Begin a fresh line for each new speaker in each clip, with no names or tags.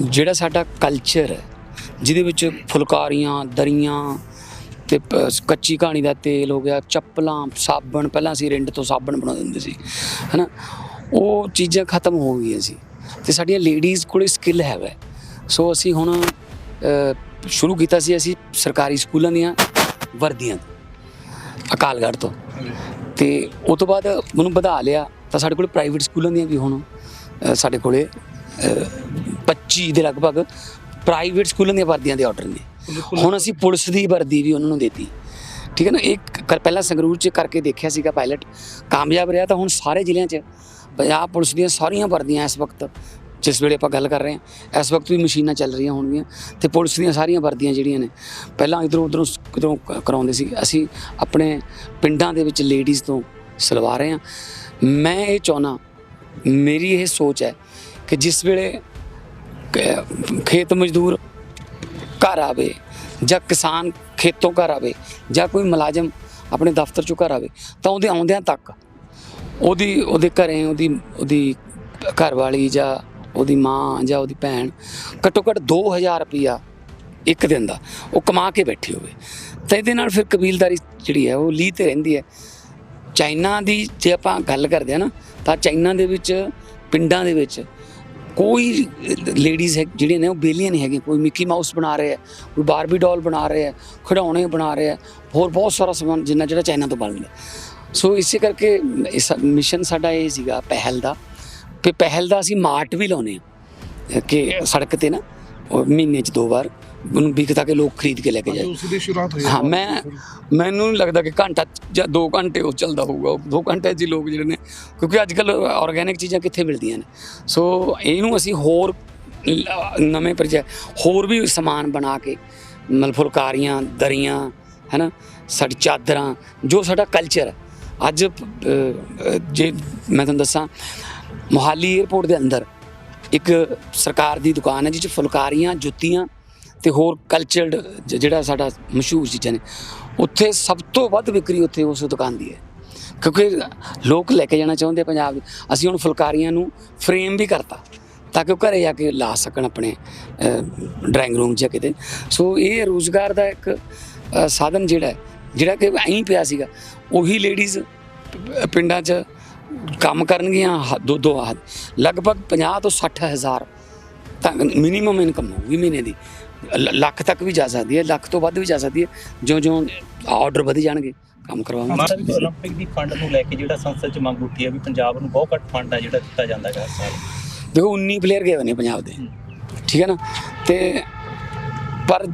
ਜਿਹੜਾ ਸਾਡਾ ਕਲਚਰ ਹੈ, ਜਿਹਦੇ ਵਿੱਚ ਫੁਲਕਾਰੀਆਂ, ਦਰੀਆਂ ਤੇ ਪ- ਕੱਚੀ ਕਹਾਣੀ ਦਾ ਤੇਲ ਹੋ ਗਿਆ, ਚੱਪਲਾਂ, ਸਾਬਣ, ਪਹਿਲਾਂ ਅਸੀਂ ਰਿੰਡ ਤੋਂ ਸਾਬਣ ਬਣਾਉਂਦੇ ਹੁੰਦੇ ਸੀ, ਹਨਾ? ਉਹ ਚੀਜ਼ਾਂ ਖਤਮ ਹੋ ਗਈਆਂ ਸੀ ਤੇ ਸਾਡੀਆਂ ਲੇਡੀਜ਼ ਕੋਲੇ ਸਕਿੱਲ ਹੈਗਾ ਸੋ ਅਸੀਂ ਹੁਣ ਸ਼ੁਰੂ ਕੀਤਾ ਸੀ ਅਸੀਂ ਸਰਕਾਰੀ ਸਕੂਲਾਂ ਦੀਆਂ ਵਰਦੀਆਂ ਅਕਾਲਗੜ੍ਹ ਤੋਂ। ਤੇ ਉਸ ਤੋਂ ਬਾਅਦ ਮੈਨੂੰ ਵਧਾ ਲਿਆ ਤਾਂ ਸਾਡੇ ਕੋਲ ਪ੍ਰਾਈਵੇਟ ਸਕੂਲਾਂ ਦੀਆਂ ਵੀ ਹੁਣ ਸਾਡੇ ਕੋਲੇ 25 ਦੇ ਲਗਭਗ ਪ੍ਰਾਈਵੇਟ ਸਕੂਲਾਂ ਦੀਆਂ ਵਰਦੀਆਂ ਦੇ ਆਰਡਰ ਨੇ। ਹੁਣ ਅਸੀਂ ਪੁਲਿਸ ਦੀ ਵਰਦੀ ਵੀ ਉਹਨਾਂ ਨੂੰ ਦਿੱਤੀ। ਠੀਕ ਹੈ ਨਾ? ਇੱਕ ਪਹਿਲਾਂ ਸੰਗਰੂਰ ਚ ਕਰਕੇ ਦੇਖਿਆ ਸੀਗਾ ਪਾਇਲਟ ਕਾਮਯਾਬ ਰਿਹਾ ਤਾਂ ਹੁਣ ਸਾਰੇ ਜ਼ਿਲ੍ਹਿਆਂ ਚ। ਪੰਜਾਬ ਪੁਲਿਸ ਦੀਆਂ ਸਾਰੀਆਂ ਵਰਦੀਆਂ ਇਸ ਵਕਤ ਜਿਸ ਵੇਲੇ ਆਪਾਂ ਗੱਲ ਕਰ ਰਹੇ ਹਾਂ ਇਸ ਵਕਤ ਵੀ ਮਸ਼ੀਨਾਂ ਚੱਲ ਰਹੀਆਂ ਹੋਣਗੀਆਂ ਤੇ ਪੁਲਿਸ ਦੀਆਂ ਸਾਰੀਆਂ ਵਰਦੀਆਂ ਜਿਹੜੀਆਂ ਨੇ ਪਹਿਲਾਂ ਇਧਰੋਂ ਉਧਰੋਂ ਕਿਧਰੋਂ ਕ- ਕਰਾਉਂਦੇ ਸੀ। ਅਸੀਂ ਆਪਣੇ ਪਿੰਡਾਂ ਦੇ ਵਿੱਚ ਲੇਡੀਜ਼ ਤੋਂ ਸਿਲਵਾ ਰਹੇ ਹਾਂ। ਮੈਂ ਇਹ ਚਾਹੁੰਦਾ ਮੇਰੀ ਇਹ ਸੋਚ ਹੈ ਕਿ ਜਿਸ ਵੇਲੇ ਖੇਤ ਮਜ਼ਦੂਰ ਘਰ ਆਵੇ ਜਾਂ ਕਿਸਾਨ ਖੇਤੋਂ ਘਰ ਆਵੇ ਜਾਂ ਕੋਈ ਮੁਲਾਜ਼ਮ ਆਪਣੇ ਦਫ਼ਤਰ ਚੋਂ ਘਰ ਆਵੇ, ਤਾਂ ਉਹਦੇ ਆਉਂਦਿਆਂ ਤੱਕ ਉਹਦੀ, ਉਹਦੇ ਘਰੇ ਉਹਦੀ ਉਹਦੀ ਘਰ ਵਾਲੀ ਜਾਂ ਉਹਦੀ ਮਾਂ ਜਾਂ ਉਹਦੀ ਭੈਣ ਘੱਟੋ ਘੱਟ 2000 ਰੁਪਈਆ ਇੱਕ ਦਿਨ ਦਾ ਉਹ ਕਮਾ ਕੇ ਬੈਠੀ ਹੋਵੇ। ਤਾਂ ਇਹਦੇ ਨਾਲ ਫਿਰ ਕਬੀਲਦਾਰੀ ਜਿਹੜੀ ਹੈ ਉਹ ਲੀ ਤੇ ਰਹਿੰਦੀ ਹੈ। ਚਾਈਨਾ ਦੀ ਜੇ ਆਪਾਂ ਗੱਲ ਕਰਦੇ ਆ ਨਾ, ਤਾਂ ਚਾਈਨਾ ਦੇ ਵਿੱਚ, ਪਿੰਡਾਂ ਦੇ ਵਿੱਚ ਕੋਈ ਲੇਡੀਜ਼ ਹੈ, ਜਿਹੜੀਆਂ ਨੇ ਉਹ ਬੇਲੀਆਂ ਨਹੀਂ ਹੈਗੀਆਂ, ਕੋਈ ਮਿੱਕੀ ਮਾਊਸ ਬਣਾ ਰਹੇ ਹੈ, ਕੋਈ ਬਾਰਬੀ ਡਾਲ ਬਣਾ ਰਿਹਾ ਹੈ, ਖਿਡੌਣੇ ਬਣਾ ਰਹੇ ਹੈ, ਹੋਰ ਬਹੁਤ ਸਾਰਾ ਸਮਾਨ ਜਿੰਨਾ ਜਿਹੜਾ ਚਾਈਨਾ ਤੋਂ ਬਣਦਾ ਸੋ ਇਸੇ ਕਰਕੇ ਇਸ ਮਿਸ਼ਨ ਸਾਡਾ ਇਹ ਸੀਗਾ ਪਹਿਲ ਦਾ। ਤੇ ਪਹਿਲ ਦਾ ਅਸੀਂ ਮਾਰਟ ਵੀ ਲਾਉਨੇ ਆ ਕਿ ਸੜਕ ਤੇ ਨਾ ਮਹੀਨੇ 'ਚ ਦੋ ਵਾਰ। ਉਹਨੂੰ ਵਿਕਤਾ ਕੇ ਲੋਕ ਖਰੀਦ ਕੇ ਲੈ ਕੇ ਜਾਏ।
ਉਸ ਦੀ ਸ਼ੁਰੂਆਤ ਹੋਈ
ਹਾਂ। ਮੈਂ ਮੈਨੂੰ ਨਹੀਂ ਲੱਗਦਾ ਕਿ ਘੰਟਾ ਜਾਂ 2 ਘੰਟੇ ਉਹ ਚੱਲਦਾ ਹੋਊਗਾ। 2 ਘੰਟੇ ਹੀ ਲੋਕ ਜਿਹੜੇ ਨੇ ਕਿਉਂਕਿ ਅੱਜ ਕੱਲ ਆਰਗੇਨਿਕ ਚੀਜ਼ਾਂ ਕਿੱਥੇ ਮਿਲਦੀਆਂ ਨੇ। ਸੋ ਇਹਨੂੰ ਅਸੀਂ ਹੋਰ ਨਵੇਂ ਪ੍ਰੋਜੈ ਹੋਰ ਵੀ ਸਮਾਨ ਬਣਾ ਕੇ ਮਤਲਬ ਫੁਲਕਾਰੀਆਂ ਦਰੀਆਂ ਹੈਨਾ ਸਾਡੀ ਚਾਦਰਾਂ ਜੋ ਸਾਡਾ ਕਲਚਰ ਅੱਜ ਜੇ ਮੈਂ ਤੁਹਾਨੂੰ ਦੱਸਾਂ ਮੋਹਾਲੀ 에ਅਰਪੋਰਟ ਦੇ ਅੰਦਰ ਇੱਕ ਸਰਕਾਰ ਦੀ ਦੁਕਾਨ ਹੈ ਜਿਸ 'ਚ ਫੁਲਕਾਰੀਆਂ ਜੁੱਤੀਆਂ ਤੇ ਹੋਰ ਕਲਚਰਡ ਜਿਹੜਾ ਸਾਡਾ ਮਸ਼ਹੂਰ ਚੀਜ਼ਾਂ ਨੇ, ਉੱਥੇ ਸਭ ਤੋਂ ਵੱਧ ਵਿਕਰੀ ਉੱਥੇ ਉਸ ਦੁਕਾਨ ਦੀ ਹੈ। ਕਿਉਂਕਿ ਲੋਕ ਲੈ ਕੇ ਜਾਣਾ ਚਾਹੁੰਦੇ ਪੰਜਾਬ ਦੇ ਅਸੀਂ ਹੁਣ ਫੁਲਕਾਰੀਆਂ ਨੂੰ ਫਰੇਮ ਵੀ ਕਰਤਾ, ਤਾਂ ਕਿ ਉਹ ਘਰੇ ਜਾ ਕੇ ਲਾ ਸਕਣ ਆਪਣੇ ਡਰਾਇੰਗ ਰੂਮ 'ਚ ਕਿਤੇ। ਸੋ ਇਹ ਰੋਜ਼ਗਾਰ ਦਾ ਇੱਕ ਸਾਧਨ ਜਿਹੜਾ ਜਿਹੜਾ ਕਿ ਐਂ ਪਿਆ ਸੀਗਾ, ਉਹੀ ਲੇਡੀਜ਼ ਪਿੰਡਾਂ 'ਚ ਕੰਮ ਕਰਨਗੀਆਂ ਦੋ ਦੋ ਹੱਥ ਲਗਭਗ 50 ਤੋਂ 60 ਹਜ਼ਾਰ ਤਾਂ ਮਿਨੀਮਮ ਇਨਕਮ ਹੋਊਗੀ ਮਹੀਨੇ ਦੀ। ਲ- ਲੱਖ ਤੱਕ ਵੀ ਜਾ ਸਕਦੀ ਹੈ ਲੱਖ ਤੋਂ ਵੱਧ ਵੀ ਜਾ ਸਕਦੀ ਹੈ ਜਿਉਂ ਜਿਉਂ ਆਰਡਰ ਵਧੀ ਜਾਣਗੇ ਕੰਮ ਕਰਵਾਵਾਂਗੇ
ਮਾਤਾ ਵੀ 올림픽 ਦੀ ਫੰਡ ਨੂੰ ਲੈ ਕੇ ਜਿਹੜਾ ਸੰਸਦ ਚ ਮੰਗ ਉੱਠੀ ਹੈ ਵੀ ਪੰਜਾਬ ਨੂੰ ਬਹੁਤ ਘੱਟ ਫੰਡ ਆ ਜਿਹੜਾ ਦਿੱਤਾ ਜਾਂਦਾ ਹੈ ਹਰ ਸਾਲ
ਦੇਖੋ 19 ਪਲੇਅਰ ਗਏ ਹੋਏ ਨੇ ਪੰਜਾਬ ਦੇ ਠੀਕ ਹੈ ਨਾ ਤੇ ਪਰ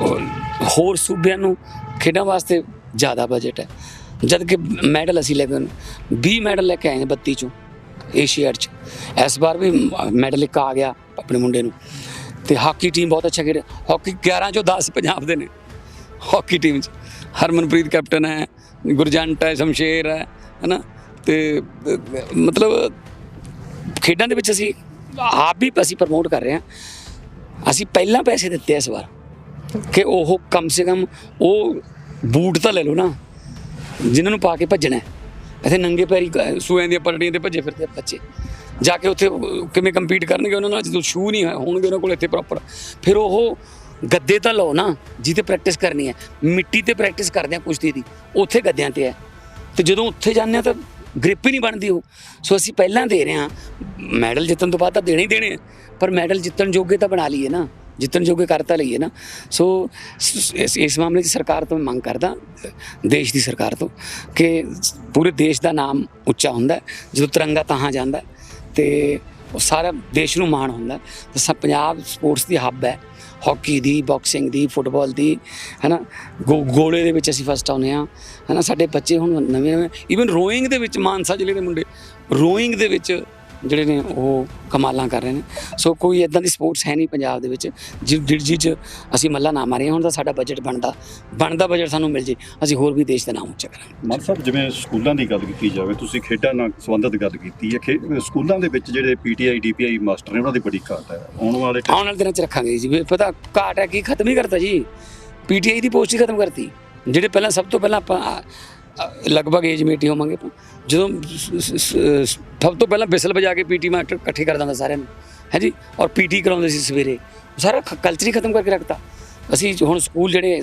ਉਹ ਹੋਰ ਸੂਬਿਆਂ ਨੂੰ ਖੇਡਾਂ ਵਾਸਤੇ ਜ਼ਿਆਦਾ ਬਜਟ ਹੈ ਜਦ ਕਿ ਮੈਡਲ ਅਸੀਂ ਲੈ ਕੇ ਆਏ 20 ਮੈਡਲ ਲੈ ਕੇ ਆਏ ਨੇ 32 ਚੋਂ ਏਸ਼ੀਆਡ ਚ ਇਸ ਵਾਰ ਵੀ ਮੈਡਲ ਇੱਕ ਆ ਗਿਆ ਆਪਣੇ ਮੁੰਡੇ ਨੂੰ ਤੇ ਹਾਕੀ ਟੀਮ ਬਹੁਤ ਅੱਛਾ ਖੇਡ ਹਾਕੀ 11 ਚੋਂ 10 ਪੰਜਾਬ ਦੇ ਨੇ। ਹਾਕੀ ਟੀਮ ਚ। ਹਰਮਨਪ੍ਰੀਤ ਕੈਪਟਨ ਹੈ ਗੁਰਜੰਟ ਹੈ ਸ਼ਮਸ਼ੇਰ ਹੈ ਹੈਨਾ? ਤੇ ਅ, ਮਤਲਬ ਖੇਡਾਂ ਦੇ ਵਿੱਚ ਅਸੀਂ ਆਪ ਵੀ ਅਸੀਂ ਪ੍ਰਮੋਟ ਕਰ ਰਹੇ ਹਾਂ। ਅਸੀਂ ਪਹਿਲਾਂ ਪੈਸੇ ਦਿੱਤੇ ਇਸ ਵਾਰ। ਕਿ ਉਹ ਕਮ ਸੇ ਕਮ ਉਹ ਬੂਟ ਤਾਂ ਲੈ ਲਓ ਨਾ। ਜਿਨ੍ਹਾਂ ਨੂੰ ਪਾ ਕੇ ਭੱਜਣਾ ਹੈ। ਇੱਥੇ ਨੰਗੇ ਪੈਰੀ ਕ- ਸੂਆਂ ਦੀਆਂ ਪਲੜੀਆਂ ਤੇ ਭੱਜੇ ਫਿਰਦੇ ਬੱਚੇ। ਜਾ ਕੇ ਉੱਥੇ ਕਿਵੇਂ ਕੰਪੀਟ ਕਰਨਗੇ ਉਹਨਾਂ ਨਾਲ? ਜਦੋਂ ਸ਼ੂ ਨਹੀਂ ਹੋਣਗੇ ਉਹਨਾਂ ਕੋਲ ਇੱਥੇ ਪ੍ਰੋਪਰ ਫਿਰ ਉਹ ਗੱਦੇ ਤਾਂ ਲਓ ਨਾ ਜਿੱਤੇ ਪ੍ਰੈਕਟਿਸ ਕਰਨੀ ਹੈ। ਮਿੱਟੀ ਤੇ ਪ੍ਰੈਕਟਿਸ ਕਰਦੇ ਆ ਕੁਸ਼ਤੀ ਦੀ। ਉੱਥੇ ਗੱਦਿਆਂ ਤੇ ਹੈ। ਤੇ ਜਦੋਂ ਉੱਥੇ ਜਾਂਦੇ ਆ ਤਾਂ ਗ੍ਰਿਪ ਹੀ ਨਹੀਂ ਬਣਦੀ ਉਹ। ਸੋ ਅਸੀਂ ਪਹਿਲਾਂ ਦੇ ਰਹੇ ਹਾਂ। ਮੈਡਲ ਜਿੱਤਣ ਤੋਂ ਬਾਅਦ ਤਾਂ ਦੇਣੇ ਹੀ ਦੇਣੇ ਆ। ਪਰ ਮੈਡਲ ਜਿੱਤਣ ਜੋਗੇ ਤਾਂ ਬਣਾ ਲਈਏ ਨਾ। ਜਿੱਤਣ ਜੋਗੇ ਕਰਤਾ ਲਈਏ ਨਾ। ਸੋ ਇਸ ਮਾਮਲੇ 'ਚ ਸਰਕਾਰ ਤੋਂ ਮੈਂ ਮੰਗ ਕਰਦਾ, ਦੇਸ਼ ਦੀ ਸਰਕਾਰ ਤੋਂ, ਕਿ ਪੂਰੇ ਦੇਸ਼ ਦਾ ਨਾਮ ਉੱਚਾ ਹੁੰਦਾ ਜਦੋਂ ਤਿਰੰਗਾ ਤਾਹਾਂ ਜਾਂਦਾ ਤੇ ਉਹ ਸਾਰਾ ਦੇਸ਼ ਨੂੰ ਮਾਣ ਹੁੰਦਾ। ਹੈ। ਪੰਜਾਬ ਸਪੋਰਟਸ ਦੀ ਹੱਬ ਹੈ। ਹਾਕੀ ਦੀ, ਬਾਕਸਿੰਗ ਦੀ, ਫੁੱਟਬਾਲ ਦੀ, ਹੈਨਾ? ਗੋ ਗੋਲੇ ਦੇ ਵਿੱਚ ਅਸੀਂ ਫਸਟ ਆਉਂਦੇ ਹਾਂ। ਹੈਨਾ? ਸਾਡੇ ਬੱਚੇ ਹੁਣ ਨਵੇਂ ਨਵੇਂ ਈਵਨ ਰੋਇੰਗ ਦੇ ਵਿੱਚ ਮਾਨਸਾ ਜ਼ਿਲ੍ਹੇ ਦੇ ਮੁੰਡੇ ਰੋਇੰਗ ਦੇ ਵਿੱਚ ਜਿਹੜੇ ਨੇ ਉਹ ਕਮਾਲਾਂ ਕਰ ਰਹੇ ਨੇ। ਸੋ ਕੋਈ ਇਦਾਂ ਦੀ ਸਪੋਰਟਸ ਹੈ ਨਹੀਂ ਪੰਜਾਬ ਦੇ ਵਿੱਚ ਜਿ ਜਿ- ਜਿਹ 'ਚ ਅਸੀਂ ਮੱਲਾ ਨਾ ਮਾਰੀਏ ਹੁਣ ਤਾਂ ਸਾਡਾ ਬਜਟ ਬਣਦਾ ਬਣਦਾ ਬਜਟ ਸਾਨੂੰ ਮਿਲ ਜੇ ਅਸੀਂ ਹੋਰ ਵੀ ਦੇਸ਼ ਦਾ ਨਾਮ ਉੱਚਾ ਕਰਾਂਗੇ।
ਮਾਨ ਸਾਹਿਬ ਜਿਵੇਂ ਸਕੂਲਾਂ ਦੀ ਗੱਲ ਕੀਤੀ ਜਾਵੇ ਤੁਸੀਂ ਖੇਡਾਂ ਨਾਲ ਸੰਬੰਧਿਤ ਗੱਲ ਕੀਤੀ ਹੈ ਸਕੂਲਾਂ ਦੇ ਵਿੱਚ ਜਿਹੜੇ ਪੀਟੀਆਈ ਡੀਪੀਆਈ ਮਾਸਟਰ ਨੇ ਉਹਨਾਂ ਦੀ ਬੜੀ ਘਾਟ ਹੈ। ਆਉਣ ਵਾਲੇ
ਆਉਣ ਵਾਲੇ ਦਿਨਾਂ 'ਚ ਰੱਖਾਂਗੇ ਜੀ। ਪਤਾ ਘਾਟ ਹੈ ਕੀ? ਖਤਮ ਹੀ ਕਰਤਾ ਜੀ। ਪੀਟੀਆਈ ਦੀ ਪੋਸਟ ਹੀ ਖਤਮ ਕਰਤੀ। ਜਿਹੜੇ ਪਹਿਲਾਂ ਸਭ ਤੋਂ ਪਹਿਲਾਂ ਆਪਾਂ ਲਗਭਗ ਏਜ ਮੇਟੀ ਹੋਵਾਂਗੇ। ਜਦੋਂ ਸਭ ਤੋਂ ਪਹਿਲਾਂ ਬਿਸਲ ਵਜਾ ਕੇ ਪੀਟੀ ਮਾਸਟਰ ਇਕੱਠੇ ਕਰ ਦਿੰਦਾ ਸਾਰਿਆਂ ਨੂੰ। ਹੈ ਜੀ? ਔਰ ਪੀਟੀ ਕਰਾਉਂਦੇ ਸੀ ਸਵੇਰੇ। ਸਾਰਾ ਕਲਚਰ ਹੀ ਖਤਮ ਕਰਕੇ ਰੱਖਤਾ। ਅਸੀਂ ਹੁਣ ਸਕੂਲ ਜਿਹੜੇ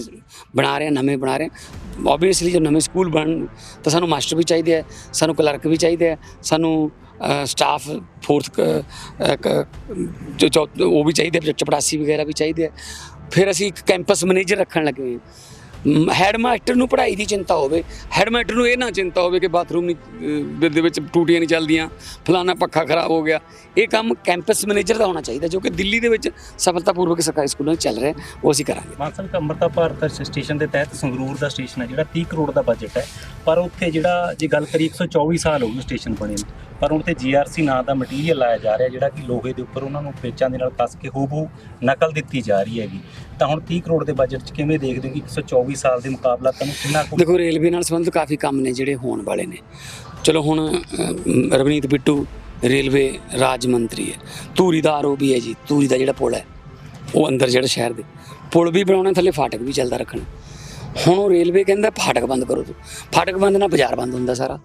ਬਣਾ ਰਹੇ ਹਾਂ ਨਵੇਂ ਬਣਾ ਰਹੇ ਹਾਂ ਆਬਵੀਅਸਲੀ ਜੋ ਨਵੇਂ ਸਕੂਲ ਬਣ, ਤਾਂ ਸਾਨੂੰ ਮਾਸਟਰ ਵੀ ਚਾਹੀਦੇ ਆ, ਸਾਨੂੰ ਕਲਰਕ ਵੀ ਚਾਹੀਦੇ ਆ, ਸਾਨੂੰ ਸਟਾਫ ਫੋਰਥ ਜੋ ਉਹ ਵੀ ਚਾਹੀਦੇ ਚਪੜਾਸੀ ਵਗੈਰਾ ਵੀ ਚਾਹੀਦੇ ਆ। ਫਿਰ ਅਸੀਂ ਇੱਕ ਕੈਂਪਸ ਮੈਨੇਜਰ ਰੱਖਣ ਲੱਗੇ ਹੈਡ ਮਾਸਟਰ ਨੂੰ ਪੜ੍ਹਾਈ ਦੀ ਚਿੰਤਾ ਹੋਵੇ। ਹੈਡ ਮਾਸਟਰ ਨੂੰ ਇਹ ਨਾ ਚਿੰਤਾ ਹੋਵੇ ਕਿ ਬਾਥਰੂਮ ਦੇ- ਵਿੱਚ ਟੂਟੀਆਂ ਨਹੀਂ ਚੱਲਦੀਆਂ ਫਲਾਣਾ ਪੱਖਾ ਖਰਾਬ ਹੋ ਗਿਆ। ਇਹ ਕੰਮ ਕੈਂਪਸ ਮੈਨੇਜਰ ਦਾ ਹੋਣਾ ਚਾਹੀਦਾ, ਜੋ ਕਿ ਦਿੱਲੀ ਦੇ ਵਿੱਚ ਸਫਲਤਾਪੂਰਵਕ ਸਰਕਾਰੀ ਸਕੂਲਾਂ 'ਚ ਚੱਲ ਰਿਹਾ ਉਹ ਅਸੀਂ ਕਰਾਂਗੇ।
ਮਾਨ ਅੰਮ੍ਰਿਤਾ ਭਾਰਤ ਸਟੇਸ਼ਨ ਦੇ ਤਹਿਤ ਸੰਗਰੂਰ ਦਾ ਸਟੇਸ਼ਨ ਹੈ, ਜਿਹੜਾ 30 ਕਰੋੜ ਦਾ ਬਜਟ ਹੈ। ਪਰ ਉੱਥੇ ਜਿਹੜਾ, ਜੇ ਗੱਲ ਕਰੀ 124 ਸਾਲ ਹੋ ਗਏ ਸਟੇਸ਼ਨ ਬਣੇ ਨੂੰ। ਪਰ ਹੁਣ ਤੇ ਜੀਆਰਸੀ ਨਾਂ ਦਾ ਮਟੀਰੀਅਲ ਲਾਇਆ ਜਾ ਰਿਹਾ, ਜਿਹੜਾ ਕਿ ਲੋਹੇ ਦੇ ਉੱਪਰ ਉਹਨਾਂ ਨੂੰ ਪੇਚਾਂ ਦੇ ਨਾਲ ਕੱਸ ਕੇ ਹੂਬਹੂ ਨਕਲ ਦਿੱਤੀ ਜਾ ਰਹੀ ਹੈਗੀ। ਤਾਂ ਹੁਣ 30 ਕਰੋੜ ਦੇ ਬਜਟ 'ਚ ਕਿਵੇਂ ਦੇਖਦੇ ਹੋ ਕਿ 124 ਸਾਲ ਦੇ ਮੁਕਾਬਲਾ ਤੁਹਾਨੂੰ ਕਿੰਨਾ ਕੁ
ਦੇਖੋ ਰੇਲਵੇ ਨਾਲ ਸੰਬੰਧਿਤ ਕਾਫੀ ਕੰਮ ਨੇ ਜਿਹੜੇ ਹੋਣ ਵਾਲੇ ਨੇ। ਚਲੋ ਹੁਣ ਅਹ, ਰਵਨੀਤ ਬਿੱਟੂ ਰੇਲਵੇ ਰਾਜ ਮੰਤਰੀ ਹੈ। ਧੂਰੀ ਦਾ ਆਰਓਬੀ ਹੈ ਜੀ। ਧੂਰੀ ਦਾ ਜਿਹੜਾ ਪੁਲ ਹੈ ਉਹ ਅੰਦਰ ਜਿਹੜਾ ਸ਼ਹਿਰ ਦੇ ਪੁਲ ਵੀ ਬਣਾਉਣਾ ਥੱਲੇ ਫਾਟਕ ਵੀ ਚੱਲਦਾ ਰੱਖਣਾ। ਹੁਣ ਉਹ ਰੇਲਵੇ ਕਹਿੰਦਾ ਫਾਟਕ ਬੰਦ ਕਰੋ ਤੂੰ। ਫਾਟਕ ਬੰਦ ਨਾਲ ਬਾਜ਼ਾਰ ਬੰਦ ਹੁੰਦਾ ਸਾਰਾ।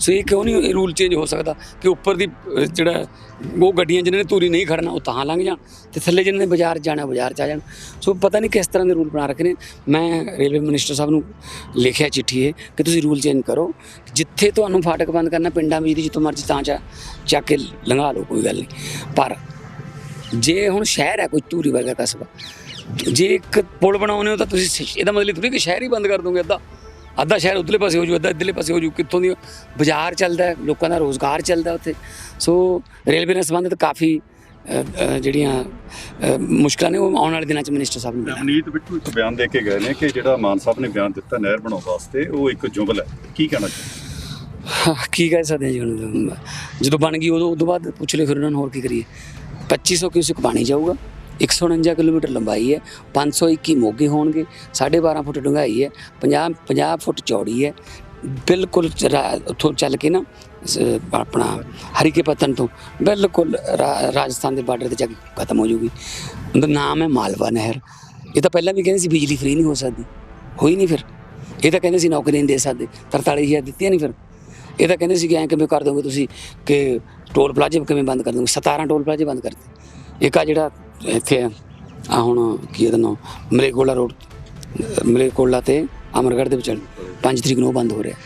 ਸੋ ਇਹ ਕਿਉਂ ਨਹੀਂ ਇਹ ਰੂਲ ਚੇਂਜ ਹੋ ਸਕਦਾ ਕਿ ਉੱਪਰ ਦੀ ਅਹ, ਜਿਹੜਾ ਉਹ ਗੱਡੀਆਂ ਜਿਨ੍ਹਾਂ ਨੇ ਧੂਰੀ ਨਹੀਂ ਖੜਨਾ ਉਹ ਤਾਂ ਲੰਘ ਜਾਣ ਤੇ ਥੱਲੇ ਜਿਨ੍ਹਾਂ ਨੇ ਬਾਜ਼ਾਰ ਜਾਣਾ ਬਾਜ਼ਾਰ ਚ ਆ ਜਾਣ। ਸੋ ਪਤਾ ਨਹੀਂ ਕਿਸ ਤਰ੍ਹਾਂ ਦੇ ਰੂਲ ਬਣਾ ਰੱਖੇ ਨੇ। ਮੈਂ ਰੇਲਵੇ ਮਿਨਿਸਟਰ ਸਾਹਿਬ ਨੂੰ ਲਿਖਿਆ ਚਿੱਠੀ ਇਹ ਕਿ ਤੁਸੀਂ ਰੂਲ ਚੇਂਜ ਕਰੋ ਜਿੱਥੇ ਤੁਹਾਨੂੰ ਫਾਟਕ ਬੰਦ ਕਰਨਾ ਪਿੰਡਾਂ ਵਿੱਚ ਦੀ ਜਿੱਥੋਂ ਮਰਜ਼ੀ ਤਾਂ ਚਾ ਚੱਕ ਕੇ ਲੰਘਾ ਲਓ ਕੋਈ ਗੱਲ ਨਹੀਂ। ਪਰ ਜੇ ਹੁਣ ਸ਼ਹਿਰ ਹੈ ਕੋਈ ਧੂਰੀ ਵਰਗਾ ਕਸਬਾ ਜੇ ਇੱਕ ਪੁਲ ਬਣਾਉਨੇ ਹੋ ਤਾਂ ਤੁਸੀਂ ਸ਼- ਇਹਦਾ ਮਤਲਬ ਥੋੜੀ ਕਿ ਸ਼ਹਿਰ ਹੀ ਬੰਦ ਕਰ ਦੋਗੇ ਅੱਧਾ। ਅੱਧਾ ਸ਼ਹਿਰ ਉਧਰਲੇ ਪਾਸੇ ਹੋ ਜੂ ਅੱਧਾ ਇੱਧਰਲੇ ਪਾਸੇ ਹੋ ਜੂ ਕਿੱਥੋਂ ਦੀ ਬਾਜ਼ਾਰ ਚੱਲਦਾ ਹੈ ਲੋਕਾਂ ਦਾ ਰੋਜ਼ਗਾਰ ਚੱਲਦਾ ਉੱਥੇ। ਸੋ ਰੇਲਵੇ ਨਾਲ ਸੰਬੰਧਿਤ ਕਾਫੀ ਅ, ਅ, ਜਿਹੜੀਆਂ ਅ, ਮੁਸ਼ਕਲਾਂ ਨੇ ਉਹ ਆਉਣ ਵਾਲੇ ਦਿਨਾਂ 'ਚ ਮਿਨਿਸਟਰ ਸਾਹਿਬ ਨੂੰ ਮਿਲਾਂਗੇ
ਰਵਨੀਤ ਬਿੱਟੂ ਇੱਕ ਬਿਆਨ ਦੇ ਕੇ ਗਏ ਨੇ ਕਿ ਜਿਹੜਾ ਮਾਨ ਸਾਹਿਬ ਨੇ ਬਿਆਨ ਦਿੱਤਾ ਨਹਿਰ ਬਣਾਉਣ ਵਾਸਤੇ ਉਹ ਇੱਕ ਜੁਗਲ ਹੈ। ਕੀ ਕਹਿਣਾ ਚਾਹੁੰਦੇ
ਕੀ ਕਹਿ ਸਕਦੇ ਹਾਂ ਜੀ ਹੁਣ? ਜਦੋਂ ਬਣ ਗਈ ਉਦੋਂ ਉਦੋਂ ਬਾਅਦ ਪੁੱਛ ਲਿਓ ਫਿਰ ਉਹਨਾਂ ਨੂੰ ਹੋਰ ਕੀ ਕਰੀਏ। 2500 ਕਿਊਸਿਕ ਪਾਣੀ ਜਾਊਗਾ। 149 ਕਿਲੋਮੀਟਰ ਲੰਬਾਈ ਹੈ 521 ਮੋਗੇ ਹੋਣਗੇ 12.5 ਫੁੱਟ ਡੂੰਘਾਈ ਹੈ 50 50 ਫੁੱਟ ਚੌੜੀ ਹੈ। ਬਿਲਕੁਲ ਉੱਥੋਂ ਚੱਲ ਕੇ ਨਾ ਆਪਣਾ ਹਰੀਕੇ ਪਤਨ ਤੋਂ ਬਿਲਕੁਲ ਰਾਜਸਥਾਨ ਦੇ ਬਾਰਡਰ ਤੇ ਜਾ ਕੇ ਖਤਮ ਹੋ ਜੂਗੀ। ਉਹਦਾ ਨਾਮ ਹੈ ਮਾਲਵਾ ਨਹਿਰ। ਇਹ ਤਾਂ ਪਹਿਲਾਂ ਵੀ ਕਹਿੰਦੇ ਸੀ ਬਿਜਲੀ ਫ੍ਰੀ ਨਹੀਂ ਹੋ ਸਕਦੀ। ਹੋਈ ਨਹੀਂ ਫਿਰ। ਇਹ ਤਾਂ ਕਹਿੰਦੇ ਸੀ ਨੌਕਰੀ ਨਹੀਂ ਦੇ ਸਕਦੇ। 43000 ਦਿੱਤੀਆਂ ਨਹੀਂ ਫਿਰ। ਇਹ ਤਾਂ ਕਹਿੰਦੇ ਸੀ ਕਿ ਐਂ ਕਿਵੇਂ ਕਰ ਦੋਗੇ ਤੁਸੀਂ ਕਿ ਟੋਲ ਪਲਾਜ਼ੇ ਕਿਵੇਂ ਬੰਦ ਕਰ ਦੋਗੇ? 17 ਟੋਲ ਪਲਾਜ਼ੇ ਬੰਦ ਕਰਤੇ ਇੱਕ ਆ ਜਿਹੜਾ ਇੱਥੇ ਆ ਹੁਣ ਕੀ ਇਹਦਾ ਨਾਮ ਮਲੇਕੋਲਾ ਰੋਡ ਮਲੇਕੋਲਾ ਤੇ ਅਮਰਗੜ੍ਹ ਦੇ ਵਿੱਚ 5 ਤਰੀਕ ਨੂੰ ਉਹ ਬੰਦ ਹੋ ਰਿਹਾ।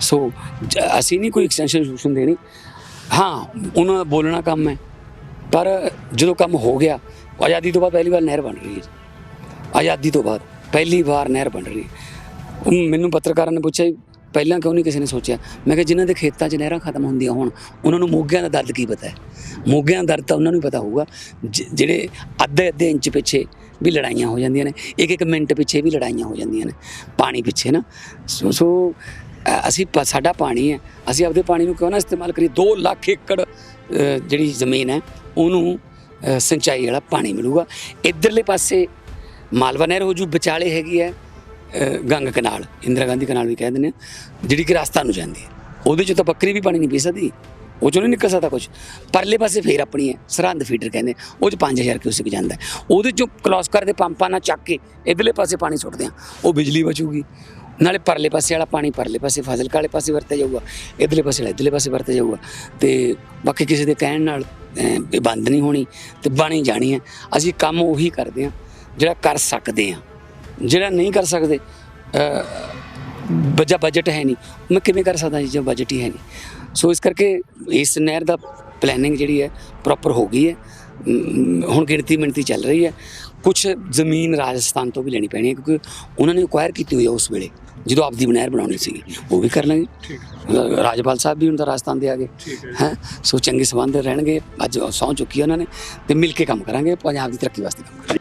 ਸੋ ਜ- ਅਸੀਂ ਨਹੀਂ ਕੋਈ ਐਕਸਟੈਂਸ਼ਨ ਸੋਲੂਸ਼ਨ ਦੇਣੀ। ਹਾਂ, ਉਹਨਾਂ ਦਾ ਬੋਲਣਾ ਕੰਮ ਹੈ। ਪਰ ਜਦੋਂ ਕੰਮ ਹੋ ਗਿਆ, ਆਜ਼ਾਦੀ ਤੋਂ ਬਾਅਦ ਪਹਿਲੀ ਵਾਰ ਨਹਿਰ ਬਣ ਰਹੀ ਹੈ ਜੀ। ਆਜ਼ਾਦੀ ਤੋਂ ਬਾਅਦ, ਪਹਿਲੀ ਵਾਰ ਨਹਿਰ ਬਣ ਰਹੀ ਹੈ। ਉਹ ਮੈਨੂੰ ਪੱਤਰਕਾਰਾਂ ਨੇ ਪੁੱਛਿਆ ਜੀ ਪਹਿਲਾਂ ਕਿਉਂ ਨਹੀਂ ਕਿਸੇ ਨੇ ਸੋਚਿਆ? ਮੈਂ ਕਿਹਾ ਜਿਨ੍ਹਾਂ ਦੇ ਖੇਤਾਂ 'ਚ ਨਹਿਰਾਂ ਖਤਮ ਹੁੰਦੀਆਂ ਹੋਣ, ਉਹਨਾਂ ਨੂੰ ਮੋਗਿਆਂ ਦਾ ਦਰਦ ਕੀ ਪਤਾ ਹੈ? ਮੋਗਿਆਂ ਦਾ ਦਰਦ ਤਾਂ ਉਹਨਾਂ ਨੂੰ ਪਤਾ ਹੋਊਗਾ। ਜ- ਜਿਹੜੇ ਅੱਧੇ ਅੱਧੇ ਇੰਚ ਪਿੱਛੇ ਵੀ ਲੜਾਈਆਂ ਹੋ ਜਾਂਦੀਆਂ ਨੇ, ਇੱਕ ਇੱਕ ਮਿੰਟ ਪਿੱਛੇ ਵੀ ਲੜਾਈਆਂ ਹੋ ਜਾਂਦੀਆਂ ਨੇ, ਪਾਣੀ ਪਿੱਛੇ ਨਾ। ਸੋ ਸੋ ਅਸੀਂ ਸਾਡਾ ਪਾਣੀ ਹੈ, ਅਸੀਂ ਆਪਦੇ ਪਾਣੀ ਨੂੰ ਕਿਉਂ ਨਾ ਇਸਤੇਮਾਲ ਕਰੀਏ? 2 ਲੱਖ ਏਕੜ ਜਿਹੜੀ ਜ਼ਮੀਨ ਹੈ, ਉਹਨੂੰ ਸਿੰਚਾਈ ਵਾਲਾ ਪਾਣੀ ਮਿਲੂਗਾ। ਇਧਰਲੇ ਪਾਸੇ ਮਾਲਵਾ ਨਹਿਰ ਹੋ ਜੂ, ਵਿਚਾਲੇ ਹੈਗੀ ਹੈ ਗੰਗ ਕਨਾਲ, ਇੰਦਰਾ ਗਾਂਧੀ ਕਨਾਲ ਵੀ ਕਹਿ ਦਿੰਦੇ ਆ, ਜਿਹੜੀ ਕਿ ਰਾਜਸਥਾਨ ਨੂੰ ਜਾਂਦੀ ਹੈ। ਉਹਦੇ ਚੋਂ ਤਾਂ ਬੱਕਰੀ ਵੀ ਪਾਣੀ ਨਹੀਂ ਪੀ ਸਕਦੀ ਉਹ ਚੋਂ ਨਹੀਂ ਨਿਕਲ ਸਕਦਾ ਕੁਝ ਪਰਲੇ ਪਾਸੇ ਫੇਰ ਆਪਣੀ ਹੈ, ਸਰਹੰਦ ਫੀਡਰ ਕਹਿੰਦੇ ਉਹ ਚ 5000 ਕਿਊਸਿਕ ਜਾਂਦਾ ਉਹਦੇ ਚੋਂ ਕਲੋਸ ਦੇ ਪੰਪਾਂ ਨਾਲ ਚੱਕ ਕੇ, ਇਧਰਲੇ ਪਾਸੇ ਪਾਣੀ ਸੁੱਟਦੇ ਆ। ਉਹ ਬਿਜਲੀ ਬਚੂਗੀ। ਨਾਲੇ ਪਰਲੇ ਪਾਸੇ ਵਾਲਾ ਪਾਣੀ, ਪਰਲੇ ਪਾਸੇ ਫਾਜ਼ਿਲਕਾ ਵਾਲੇ ਪਾਸੇ ਵਰਤਿਆ ਜਾਊਗਾ। ਇਧਰਲੇ ਪਾਸੇ ਵਾਲਾ, ਇਧਰਲੇ ਪਾਸੇ ਵਰਤਿਆ ਜਾਊਗਾ। ਤੇ ਬਾਕੀ ਕਿਸੇ ਦੇ ਕਹਿਣ ਨਾਲ ਇਹ ਬੰਦ ਨਹੀਂ ਹੋਣੀ ਤੇ ਬਣੀ ਜਾਣੀ ਹੈ। ਅਸੀਂ ਕੰਮ ਉਹੀ ਕਰਦੇ ਆ, ਜਿਹੜਾ ਕਰ ਸਕਦੇ ਆ। ਜਿਹੜਾ ਨਹੀਂ ਕਰ ਸਕਦੇ ਬੱਜਾ ਬਜਟ ਹੈ ਨਹੀਂ। ਮੈਂ ਕਿਵੇਂ ਕਰ ਸਕਦਾ ਜੀ ਜੇ ਬਜਟ ਹੀ ਹੈ ਨਹੀਂ? ਸੋ ਇਸ ਕਰਕੇ ਇਸ ਨਹਿਰ ਦਾ ਪਲੈਨਿੰਗ ਜਿਹੜੀ ਹੈ ਪ੍ਰੋਪਰ ਹੋ ਗਈ ਹੈ। ਹੁਣ ਗਿਣਤੀ ਮਿਣਤੀ ਚੱਲ ਰਹੀ ਹੈ। ਕੁਝ ਜ਼ਮੀਨ ਰਾਜਸਥਾਨ ਤੋਂ ਵੀ ਲੈਣੀ ਪੈਣੀ ਹੈ ਕਿਉਂਕਿ ਉਹਨਾਂ ਨੇ ਅਕਵਾਇਰ ਕੀਤੀ ਹੋਈ ਹੈ ਉਸ ਵੇਲੇ ਜਦੋਂ ਆਪਦੀ ਨਹਿਰ ਬਣਾਉਣੀ ਸੀਗੀ। ਉਹ ਵੀ ਕਰ ਲਾਂਗੇ। ਰਾਜਪਾਲ ਸਾਹਿਬ ਵੀ ਹੁਣ ਤਾਂ ਰਾਜਸਥਾਨ ਦੇ ਆ ਗਏ। ਹੈ ਸੋ ਚੰਗੇ ਸੰਬੰਧ ਰਹਿਣਗੇ। ਅੱਜ ਸਹੁੰ ਚੁੱਕੀ ਉਹਨਾਂ ਨੇ ਤੇ ਮਿਲ ਕੇ ਕੰਮ ਕਰਾਂਗੇ। ਪੰਜਾਬ ਦੀ ਤਰੱਕੀ ਵਾਸਤੇ ਕੰਮ ਕਰਾਂਗੇ।